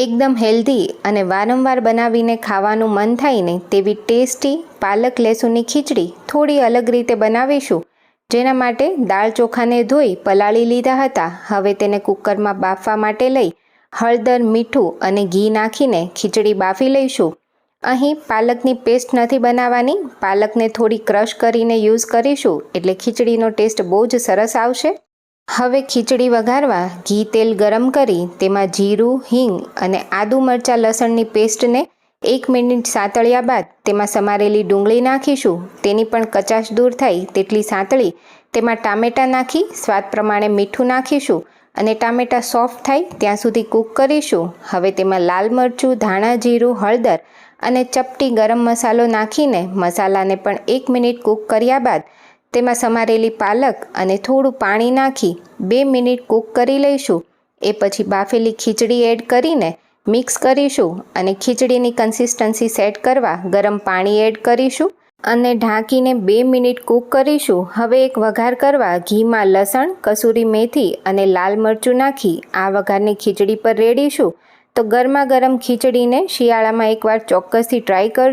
એકદમ હેલ્ધી અને વારંવાર બનાવીને ખાવાનું મન થાય ને તેવી ટેસ્ટી પાલક લેસુની ખીચડી થોડી અલગ રીતે બનાવીશું. જેના માટે દાળ ચોખાને ધોઈ પલાળી લીધા હતા. હવે તેને કુકરમાં બાફવા માટે લઈ હળદર, મીઠું અને ઘી નાખીને ખીચડી બાફી લઈશું. અહીં પાલકની પેસ્ટ નથી બનાવવાની. પાલકને થોડી ક્રશ કરીને યુઝ કરીશું એટલે ખીચડીનો ટેસ્ટ બહુ જ સરસ આવશે. હવે ખીચડી વઘારવા ઘી તેલ ગરમ કરી તેમાં જીરું, હિંગ અને આદુ મરચાં લસણની પેસ્ટને એક મિનિટ સાતળ્યા બાદ તેમાં સમારેલી ડુંગળી નાખીશું. તેની પણ કચાશ દૂર થાય તેટલી સાંતળી તેમાં ટામેટાં નાખી સ્વાદ પ્રમાણે મીઠું નાખીશું અને ટામેટાં સોફ્ટ થાય ત્યાં સુધી કૂક કરીશું. હવે તેમાં લાલ મરચું, ધાણા જીરું, હળદર અને ચપટી ગરમ મસાલો નાખીને મસાલાને પણ એક મિનિટ કૂક કર્યા બાદ તેમાં સમારેલી પાલક અને થોડું પાણી નાખી બે મિનિટ કૂક કરી લઈશું. એ પછી બાફેલી ખીચડી એડ કરીને મિક્સ કરીશું અને ખીચડીની કન્સિસ્ટન્સી સેટ કરવા ગરમ પાણી એડ કરીશું અને ઢાંકીને બે મિનિટ કૂક કરીશું. હવે એક વઘાર કરવા ઘીમાં લસણ, કસૂરી મેથી અને લાલ મરચું નાખી આ વઘારની ખીચડી પર રેડીશું. તો ગરમા ગરમ ખીચડીને શિયાળામાં એકવાર ચોક્કસથી ટ્રાય કર